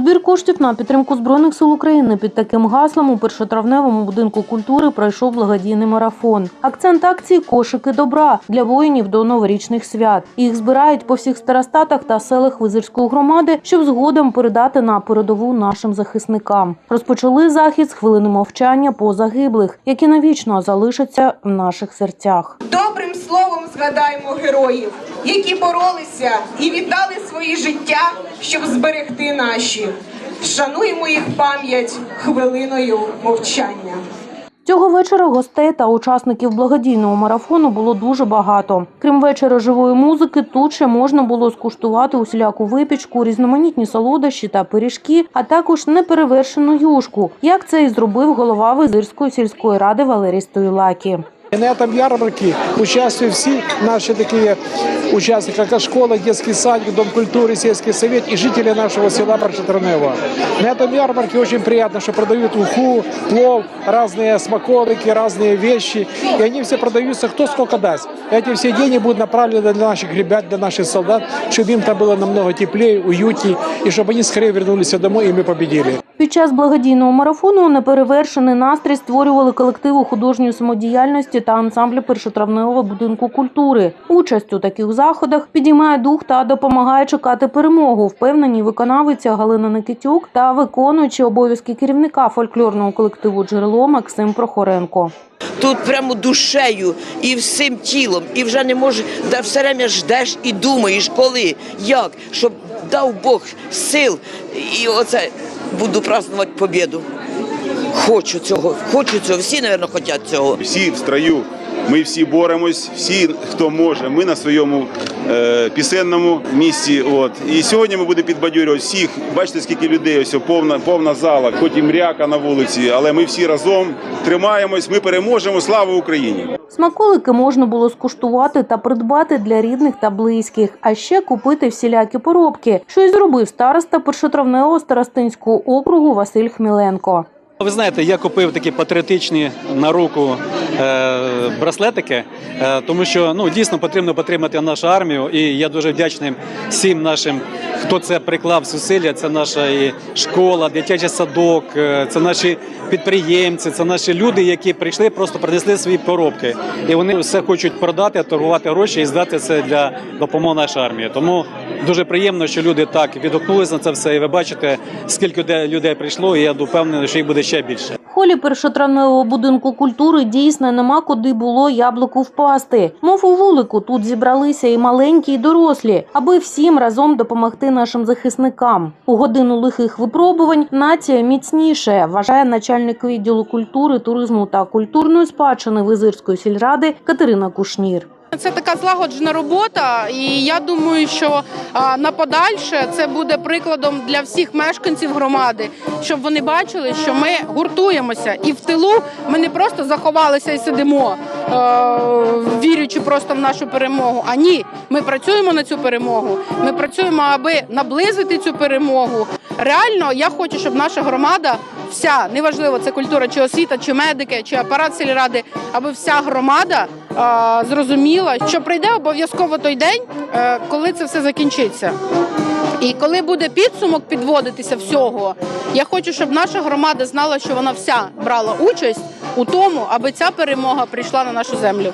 Збір коштів на підтримку збройних сил України під таким гаслом у першотравневому будинку культури пройшов благодійний марафон. Акцент акції кошики добра для воїнів до новорічних свят. Їх збирають по всіх старостатах та селах Визирської громади, щоб згодом передати на передову нашим захисникам. Розпочали захід з хвилини мовчання по загиблих, які навічно залишаться в наших серцях. Добрим словом згадаємо героїв, які боролися і віддали свої життя, щоб зберегти наші. Вшануємо їх пам'ять хвилиною мовчання. Цього вечора гостей та учасників благодійного марафону було дуже багато. Крім вечора живої музики, тут ще можна було скуштувати усіляку випічку, різноманітні солодощі та пиріжки, а також неперевершену юшку, як це і зробив голова Визирської сільської ради Валерій Стоїлакі. И на этом ярмарке участвуют все наши такие участники, как школа, детский садик, дом культуры, сельский совет и жители нашего села Паршатранева. На этом ярмарке очень приятно, что продают уху, плов, разные смаколики, разные вещи. И они все продаются кто сколько даст. Эти все деньги будут направлены для наших ребят, для наших солдат, чтобы им там было намного теплее, уютнее, и чтобы они скорее вернулись домой, и мы победили. Під час благодійного марафону неперевершений настрій створювали колективи художньої самодіяльності та ансамблі першотравневого будинку культури. Участь у таких заходах підіймає дух та допомагає чекати перемогу. Впевнені виконавиця Галина Никитюк та виконуючи обов'язки керівника фольклорного колективу Джерело Максим Прохоренко. Тут прямо душею і всім тілом, і вже не можеш, да все время ждеш і думаєш, коли, як, щоб дав Бог сил, і оце буду празднувати побіду. Хочу цього, хочу цього, всі, мабуть, хочуть цього. всі в строю. Ми всі боремось, всі, хто може. Ми на своєму е, пісенному місці. От і сьогодні ми будемо підбадьорювати всіх. Бачите, скільки людей ось повна повна зала, хоч і мряка на вулиці, але ми всі разом тримаємось. Ми переможемо. Слава Україні! Смаколики можна було скуштувати та придбати для рідних та близьких, а ще купити всілякі поробки, що й зробив староста першотравневого старостинського округу Василь Хміленко. Ви знаєте, я купив такі патріотичні на руку е, браслетики, е, тому що ну дійсно потрібно підтримати нашу армію. І я дуже вдячний всім нашим, хто це приклав зусилля. Це наша і школа, дитячий садок, е, це наші підприємці, це наші люди, які прийшли, просто принесли свої поробки. І вони все хочуть продати, торгувати гроші і здати це для допомоги нашій армії. Тому дуже приємно, що люди так відгукнулися на це все. І ви бачите, скільки де- людей прийшло. І я впевнений, що їх буде ще більше. Холі першотравневого будинку культури дійсно нема куди було яблуку впасти. Мов у вулику тут зібралися і маленькі, і дорослі, аби всім разом допомогти нашим захисникам. У годину лихих випробувань нація міцніше, вважає начальник відділу культури, туризму та культурної спадщини Визирської сільради Катерина Кушнір. Це така злагоджена робота, і я думаю, що на подальше це буде прикладом для всіх мешканців громади, щоб вони бачили, що ми гуртуємося, і в тилу ми не просто заховалися і сидимо, вірячи просто в нашу перемогу. А ні, ми працюємо на цю перемогу. Ми працюємо, аби наблизити цю перемогу. Реально, я хочу, щоб наша громада. Вся неважливо, це культура, чи освіта, чи медики, чи апарат сільради, аби вся громада а, зрозуміла, що прийде обов'язково той день, е, коли це все закінчиться. І коли буде підсумок підводитися всього, я хочу, щоб наша громада знала, що вона вся брала участь у тому, аби ця перемога прийшла на нашу землю.